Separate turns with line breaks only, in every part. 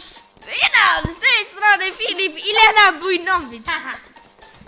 z, witam z tej strony Filip i Lena Bujnowicz.
Haha.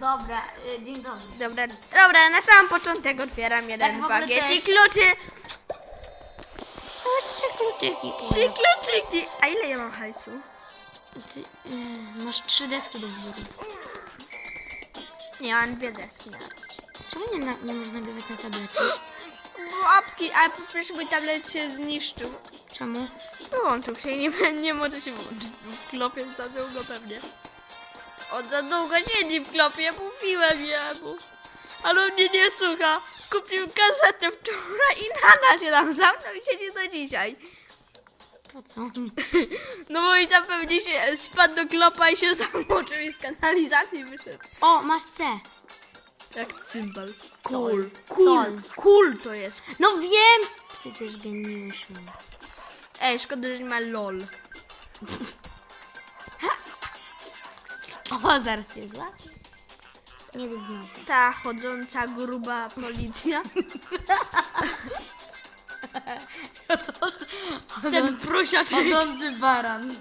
Dobra, y, dzień dobry.
Dobra, dobra, na sam początek otwieram jeden
Tak w ogóle
pakiecik
też-
kluczy.
O, trzy kluczyki.
Trzy kluczyki. A ile ja mam hajsu?
Ty, y, masz trzy deski do wyboru.
Nie, mam dwie deski.
Czemu nie, na, nie można nagrywać na tablecie?
Bo apki, a przecież mój tablet się zniszczył.
Czemu?
Wyłączył się i nie, nie może się włączyć. W klopie za długo pewnie. On za długo siedzi w klopie, mówiłem jemu. Ale on mnie nie słucha. Kupił kasetę wczoraj i nada się tam za mną i siedzi do dzisiaj.
Po co?
No bo i tam pewnie się spadł do klopa i się zamoczył i z kanalizacji wyszedł.
O, masz C.
Jak cymbal.
Cool.
Cool. Cool. To jest.
No wiem! Przecież geniuszem.
Ej, szkoda, że nie ma lol.
O, zaraz cię zła. Nie wyznaczę.
Ta chodząca gruba policja. Ten prosiaczek.
Chodzący baran.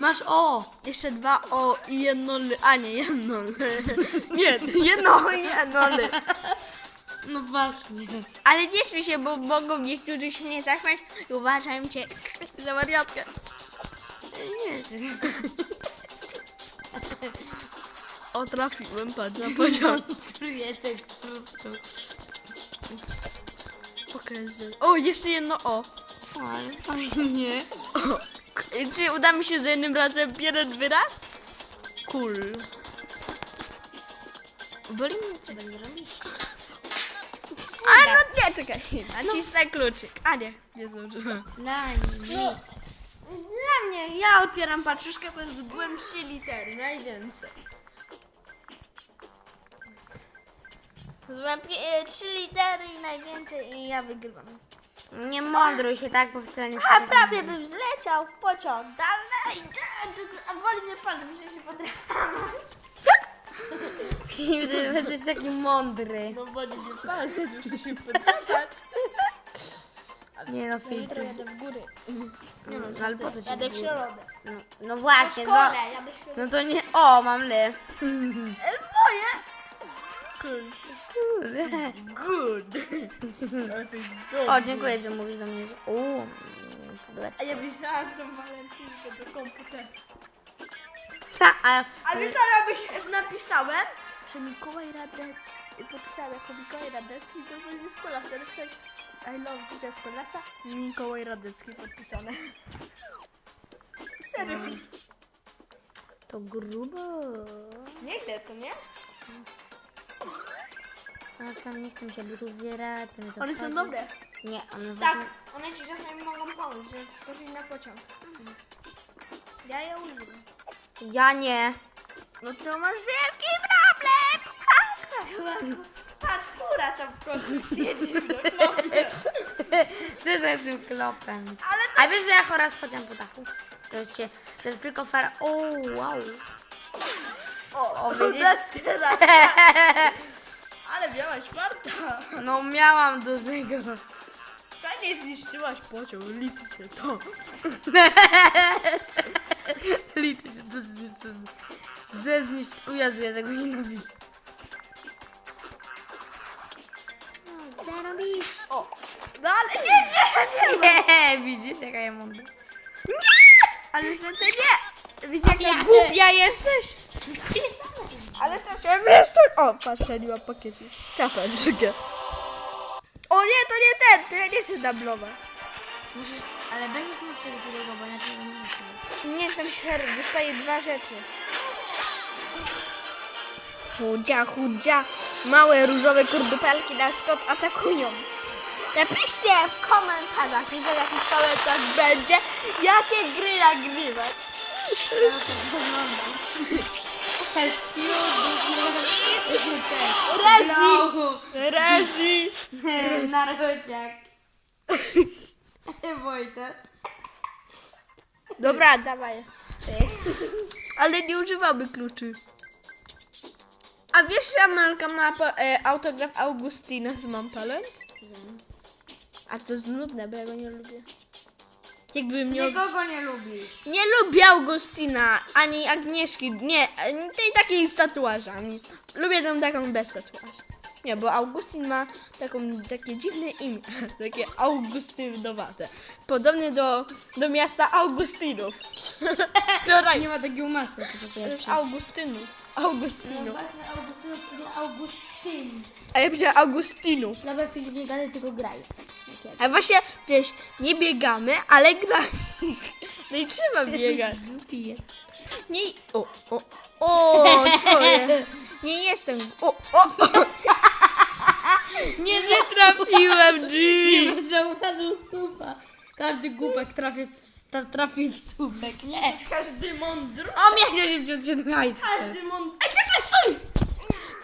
Masz O.
Jeszcze dwa o i jedno l. A nie, jedno l. Nie, jedno i jedno.
No właśnie.
Ale nie śmiej się, bo mogą niektórzy się nie zaśmiać i uważają cię za wariatkę.
Nie,
O, trafiłem, patrz na poziom.
Tak po prostu.
Pokażę. O, jeszcze jedno o.
Ale fajnie.
o. Czy uda mi się za jednym razem jeden wyraz? Cool. Boli mnie
Co będzie robić?
A no nie, czekaj. Nacisnę kluczyk. A nie, nie zdążyłem.
Daj mi.
No, dla mnie, ja otwieram paczuszkę, bo już byłem trzy litery, najwięcej. Złam e, trzy litery i najwięcej i ja wygrywam.
Nie mądruj się tak, bo wcale nie
A prawie bym zleciał w pociąg. Dalej, a woli mnie pan, muszę się podrapać.
Ty jesteś taki mądry.
No woli mnie pan, muszę się podrapać.
Nie no,
Jutro
filtr.
jadę w góry.
Nie no, ale po co ci
Jadę w
górę?
środę.
No, no właśnie, no,
Szkoda, jadę w środę.
no to nie... O, mam le.
E, Moje. Good. Good.
O, dziękuję, że mówisz do mnie, że... Uuu,
A ja myślałam, że to walentynkę do komputera.
Co? A,
A myślałam, byś napisałem, że Mikołaj Radecki. I podpisałem jako Mikołaj Radecki, to będzie kolasa. Napisałem, I love życia z kolasa. Mikołaj Radecki podpisane. Serio.
to grubo.
Nieźle, co nie?
Ale tam nie chcę się butów zbierać.
One są dobre.
Nie, one
Tak,
właśnie...
one ci czasami mogą pomóc, żeby skoczyć na pociąg. Ja je używam.
Ja nie.
No to masz wielki problem! Patrz, kura tam w końcu siedzi do klopie.
Co to jest tym klopem?
Ale
A wiesz, że ja chora schodziłam po dachu? To jest się... To jest tylko fara... O, wow.
O,
O, widzisz?
Ale miałaś farta.
No miałam dużego.
Nie zniszczyłaś pociąg, liczy się to.
Liczy się to, że, że zniszczył. Jezu, ja tego nienawidzę.
No ale nie, nie, nie.
Nie, widzisz, jaka ja mądra.
Ale znaczy nie. Widzisz jaka
Ja-
głupia jesteś? Ale straciłem jeszcze... O, patrz, przeniła pakiecie. Czapeczkę. O nie, to nie ten, to ja nie chcę dublować.
Ale będziesz mógł tego drugiego, bo inaczej nie muszę.
Nie jestem sherry, dostaję dwa rzeczy. Chudzia, chudzia. Małe różowe kurdupelki na skok atakują. Napiszcie w komentarzach, jeżeli jakiś komentarz będzie, jakie gry nagrywać. Rezi! Rezi!
Narodziak. Wojtek.
Dobra, dawaj. Ale nie używamy kluczy. A wiesz, że Amelka ma po, e, autograf Augustina z Mam Talent? A to jest nudne, bo ja go nie lubię. Jakbym miał...
Nikogo nie lubisz.
Nie, nie lubię Augustina, ani Agnieszki, nie, ani tej takiej z tatuażami. Lubię tą taką bez tatuaży. Nie, bo Augustin ma taką, takie dziwne imię, takie Augustynowate. Podobne do, do miasta Augustynów. Wczoraj,
Nie ma takiego masła, to po
to jest
pierwsze.
Augustynów. Augustynów.
Właśnie Augustynów, czyli Augustyn.
A ja powiedziałam Augustynów.
Dobra, Filip, nie gadaj, tylko graj.
A właśnie, przecież nie biegamy, ale gramy. No i trzeba biegać.
Głupi jest.
Nie. O, o, o, twoje. Nie jestem. O, o.
Nie,
Nie trafiłem
bym zauważył supa. Każdy głupek trafi, w, trafi w słupek. Nie.
Każdy mądry.
O, miał 87 hajs.
Każdy mądry. Ej, czekaj, stój!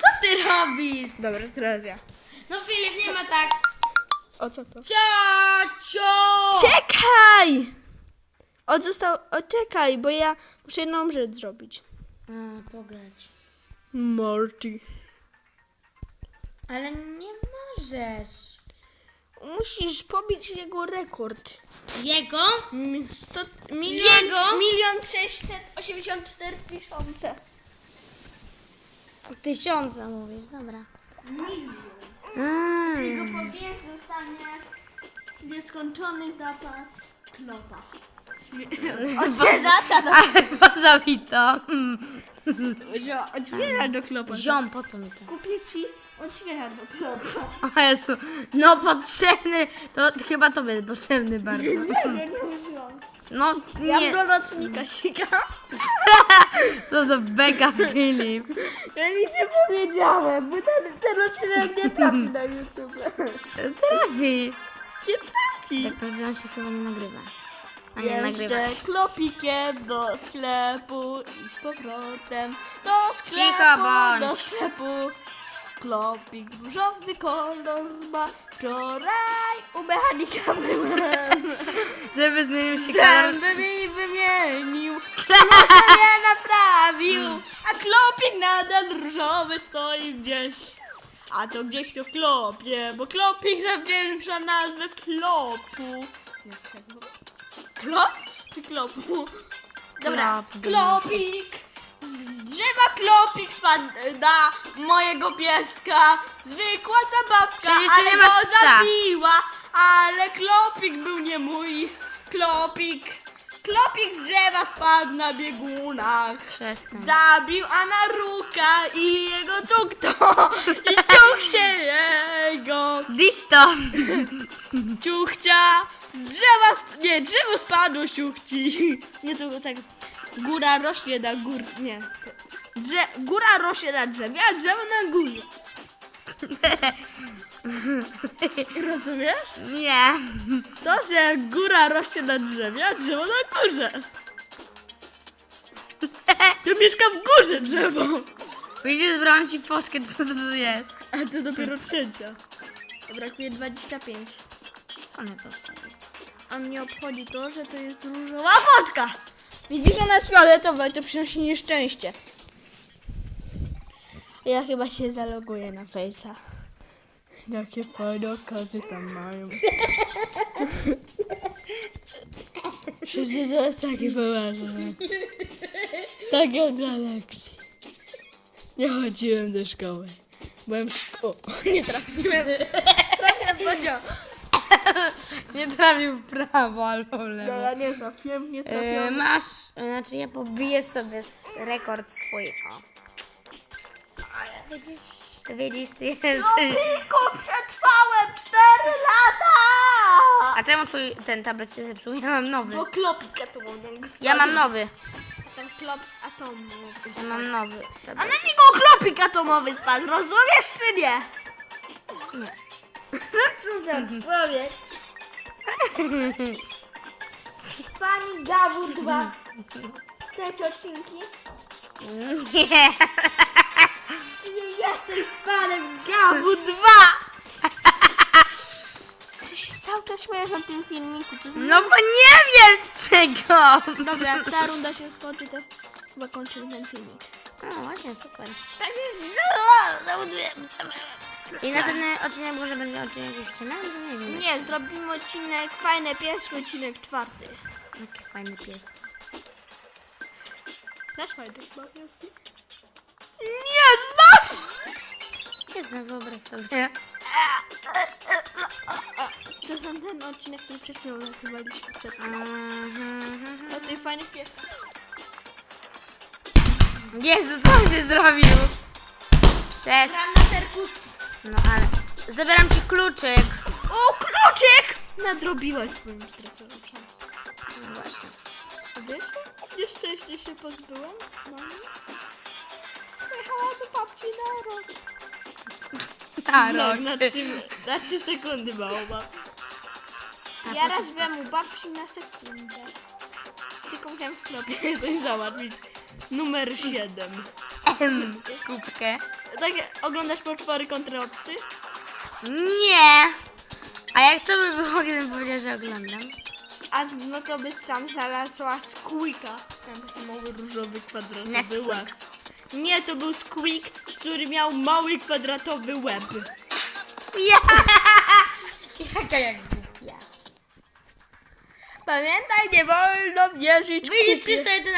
Co ty robisz?
Dobra, teraz ja.
No Filip, nie ma tak.
O co to?
Ciocio!
Czekaj! O, został. O, czekaj, bo ja muszę jedną rzecz zrobić.
A, pograć.
Morty.
Ale nie możesz.
Musisz pobić jego rekord.
Jego?
Mi- Sto, milion,
Jego?
milion sześćset osiemdziesiąt cztery tysiące.
Tysiąca mówisz, dobra.
Jego powiedz dostanie nieskończony zapas. Otwiera do,
Ale poza mi to.
otwiera do klopa.
Ziom, po co mi to?
Kupię ci otwiera do klopa.
O Jezu, no potrzebny, to chyba tobie jest potrzebny bardzo.
Nie, nie, nie użyłam.
No
Ja
nie,
do nocnika sikam.
to za beka Filip.
Ja nic nie powiedziałem, bo ten, ten odcinek nie trafi na YouTube.
Trafi.
Nie trafi.
Tak on się chyba nie nagrywa. A nie nagrywa.
Jeszcze klopikiem do sklepu i z powrotem do sklepu,
Cicho bądź.
do sklepu. Klopik różowy kolor ma. Wczoraj u mechanika byłem.
Żeby zmienił się kolor.
Zęby mi wymienił, noga nie naprawił, a klopik nadal różowy stoi gdzieś. A to gdzieś to klopie, bo klopik zawdzięcza nazwę klopu. Klop czy klopu? Dobra,
Klop,
klopik. Drzewa klopik spadł na mojego pieska. Zwykła zabawka,
Przecież ty
ale
nie
go
masz psa.
zabiła. Ale klopik był nie mój. Klopik. Klopik z drzewa spadł na biegunach.
Przestań.
Zabił Anaruka i jego tukto. I ciuch się jego.
Ditto.
Ciuchcia. Z drzewa, sp- nie, drzewo spadło ciuchci. Nie, to tak, góra rośnie na gór, nie. Drze, góra rośnie na drzewie, a drzewo na górze. Rozumiesz?
Nie.
To, że góra rośnie na drzewie, a drzewo na górze. To mieszka w górze drzewo.
Widzisz, zbrałam ci foczkę, co to tu jest.
A to dopiero trzecia. Brakuje 25.
Co mnie to?
A mnie obchodzi to, że to jest różowa foczka. Widzisz, ona jest fioletowa i to przynosi nieszczęście. Ja chyba się zaloguję na Face'a. Jakie fajne okazy tam mają. Przecież to jest takie poważne. Tak jak dla lekcji. Nie chodziłem do szkoły. Byłem O, nie trafiłem. Trafiłem w podział.
Nie trafił w prawo albo w
No,
lewo.
ja nie trafiłem, nie
Yy,
trafiłem.
masz, znaczy ja pobiję sobie rekord swój. O. Widzisz, widzisz, ty jesteś.
Tylko przetrwałem 4 lata!
A czemu twój ten tablet się zepsuł? Ja mam nowy.
Bo klopik atomowy.
Ja mam nowy.
Ten klop z atomu.
Ja mam nowy.
A
tablet.
na niego klopik atomowy spadł, rozumiesz czy nie?
Nie.
Co za człowiek? Pani Gawu 2. Chcecie odcinki?
Nie.
Jestem panem Gawu 2! Ty się cały czas śmiejesz na tym filmiku. To
No bo nie wiem z czego.
Dobra, jak ta runda się skończy, to chyba kończymy ten filmik.
No właśnie, super.
Tak jest, zaudujemy.
I następny odcinek może będzie odcinek jeszcze na nie wiem.
Nie, zrobimy odcinek, fajny pieski, odcinek czwarty.
Jaki fajny pies.
Znasz Wojtek Babiowski? Nie znasz!
Nie znam, wyobraź sobie.
To są ten odcinek, który przed chwilą nagrywaliśmy przed
Mhm.
O tej fajnej pie...
Jezu, co się zrobił? Przez...
Gram na perkusji.
No ale... Zabieram ci kluczyk.
O, kluczyk! Nadrobiłaś swoim straconym szansą.
No właśnie.
Wiesz, nieszczęście się pozbyłam mamy. Na rok. Na trzy, na trzy sekundy mała. Ja raz byłem u babci na sekundę. Tylko musiałem w sklepie coś załatwić. Numer 7.
M. Kubkę.
Tak, oglądasz potwory kontra obcy?
Nie. A jak to by było, gdybym powiedział, że oglądam?
A no to by tam znalazła Squeaka. Tam taki mały różowy kwadratowy
Nesquik.
łeb. Nie, to był Squeak, który miał mały kwadratowy łeb.
Ja. Jaka jak głupia.
Pamiętaj, nie wolno wierzyć
Widzisz,
kupie.
311